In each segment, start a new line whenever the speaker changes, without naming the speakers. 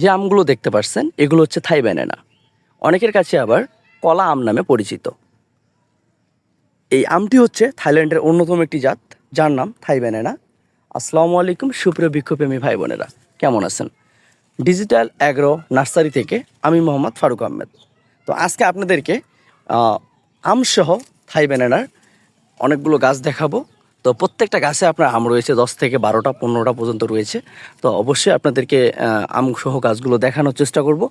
যে আমগুলো দেখতে পাচ্ছেন এগুলো হচ্ছে থাই ব্যানানা অনেকের কাছে আবার কলা আম নামে পরিচিত এই আমটি হচ্ছে থাইল্যান্ডের অন্যতম একটি জাত যার নাম থাই ব্যানানা আসসালামু আলাইকুম সুপ্রিয় বিক্ষোভপ্রেমী ভাই বোনেরা কেমন আছেন ডিজিটাল অ্যাগ্রো নার্সারি থেকে আমি মোহাম্মদ ফারুক আহমেদ তো আজকে আপনাদেরকে আমসহ থাই ব্যানানার অনেকগুলো গাছ দেখাবো তো প্রত্যেকটা গাছে আপনার আম রয়েছে দশ থেকে বারোটা পনেরোটা পর্যন্ত রয়েছে তো অবশ্যই আপনাদেরকে আম সহ গাছগুলো দেখানোর চেষ্টা করব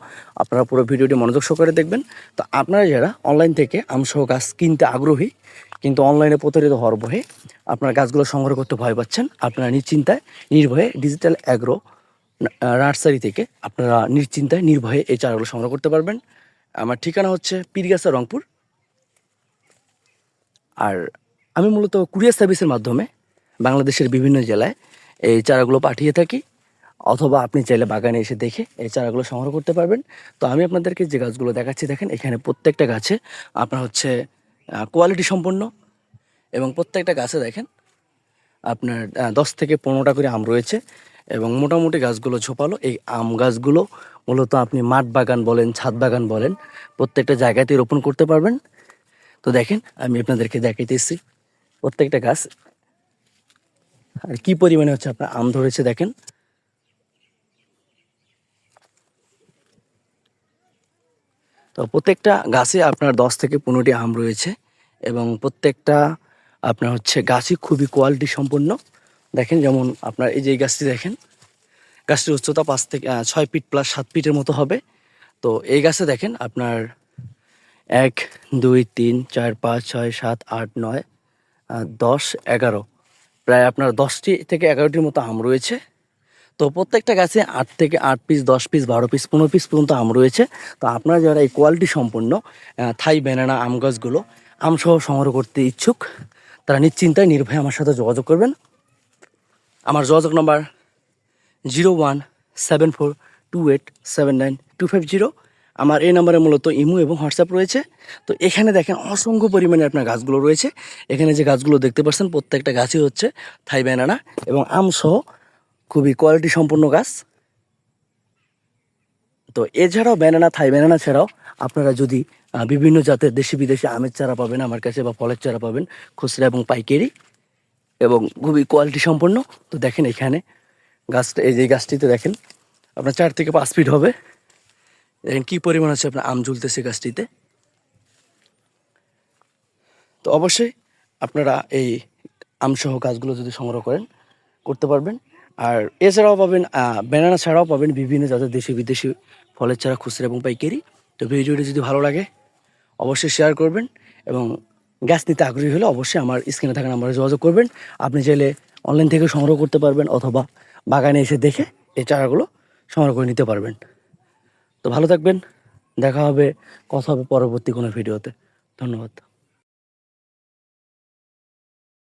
আপনারা পুরো ভিডিওটি মনোযোগ সহকারে দেখবেন তো আপনারা যারা অনলাইন থেকে আম সহ গাছ কিনতে আগ্রহী কিন্তু অনলাইনে প্রতারিত হওয়ার ভয়ে আপনারা গাছগুলো সংগ্রহ করতে ভয় পাচ্ছেন আপনারা নিশ্চিন্তায় নির্ভয়ে ডিজিটাল অ্যাগ্রো নার্সারি থেকে আপনারা নিশ্চিন্তায় নির্ভয়ে এই চারাগুলো সংগ্রহ করতে পারবেন আমার ঠিকানা হচ্ছে পীরগাছা রংপুর আর আমি মূলত কুরিয়ার সার্ভিসের মাধ্যমে বাংলাদেশের বিভিন্ন জেলায় এই চারাগুলো পাঠিয়ে থাকি অথবা আপনি চাইলে বাগানে এসে দেখে এই চারাগুলো সংগ্রহ করতে পারবেন তো আমি আপনাদেরকে যে গাছগুলো দেখাচ্ছি দেখেন এখানে প্রত্যেকটা গাছে আপনার হচ্ছে কোয়ালিটি সম্পন্ন এবং প্রত্যেকটা গাছে দেখেন আপনার দশ থেকে পনেরোটা করে আম রয়েছে এবং মোটামুটি গাছগুলো ঝোপালো এই আম গাছগুলো মূলত আপনি মাঠ বাগান বলেন ছাদ বাগান বলেন প্রত্যেকটা জায়গাতেই রোপণ করতে পারবেন তো দেখেন আমি আপনাদেরকে দেখাইতেছি প্রত্যেকটা গাছ আর কি পরিমাণে হচ্ছে আপনার আম ধরেছে দেখেন তো প্রত্যেকটা গাছে আপনার দশ থেকে পনেরোটি আম রয়েছে এবং প্রত্যেকটা আপনার হচ্ছে গাছই খুবই কোয়ালিটি সম্পন্ন দেখেন যেমন আপনার এই যে গাছটি দেখেন গাছটির উচ্চতা পাঁচ থেকে ছয় ফিট প্লাস সাত ফিটের মতো হবে তো এই গাছে দেখেন আপনার এক দুই তিন চার পাঁচ ছয় সাত আট নয় দশ এগারো প্রায় আপনার দশটি থেকে এগারোটির মতো আম রয়েছে তো প্রত্যেকটা গাছে আট থেকে আট পিস দশ পিস বারো পিস পনেরো পিস পর্যন্ত আম রয়েছে তো আপনারা যারা এই কোয়ালিটি সম্পন্ন থাই ব্যানানা আম গাছগুলো আমসহ সংগ্রহ করতে ইচ্ছুক তারা নিশ্চিন্তায় নির্ভয়ে আমার সাথে যোগাযোগ করবেন আমার যোগাযোগ নম্বর zero one seven four two eight seven nine two five zero আমার এই নাম্বারে মূলত ইমু এবং হোয়াটসঅ্যাপ রয়েছে তো এখানে দেখেন অসংখ্য পরিমাণে আপনার গাছগুলো রয়েছে এখানে যে গাছগুলো দেখতে পাচ্ছেন প্রত্যেকটা গাছই হচ্ছে থাই ব্যানানা এবং আমসহ খুবই কোয়ালিটি সম্পন্ন গাছ তো এছাড়াও ব্যানানা থাই ব্যানানা ছাড়াও আপনারা যদি বিভিন্ন জাতের দেশি বিদেশি আমের চারা পাবেন আমার কাছে বা ফলের চারা পাবেন খুচরা এবং পাইকারি এবং খুবই কোয়ালিটি সম্পন্ন তো দেখেন এখানে গাছটা এই যে গাছটিতে দেখেন আপনার চার থেকে পাঁচ ফিট হবে দেখেন কী পরিমাণ আছে আপনার আম ঝুলতেছে গাছটিতে তো অবশ্যই আপনারা এই আমসহ গাছগুলো যদি সংগ্রহ করেন করতে পারবেন আর এছাড়াও পাবেন ব্যানানা ছাড়াও পাবেন বিভিন্ন যাদের দেশি বিদেশি ফলের ছাড়া খুচরা এবং পাইকারি তো ভিডিওটি যদি ভালো লাগে অবশ্যই শেয়ার করবেন এবং গ্যাস নিতে আগ্রহী হলে অবশ্যই আমার স্ক্রিনে থাকা নাম্বারে যোগাযোগ করবেন আপনি চাইলে অনলাইন থেকে সংগ্রহ করতে পারবেন অথবা বাগানে এসে দেখে এই চারাগুলো সংগ্রহ করে নিতে পারবেন তো ভালো থাকবেন দেখা হবে কথা হবে পরবর্তী কোনো ভিডিওতে ধন্যবাদ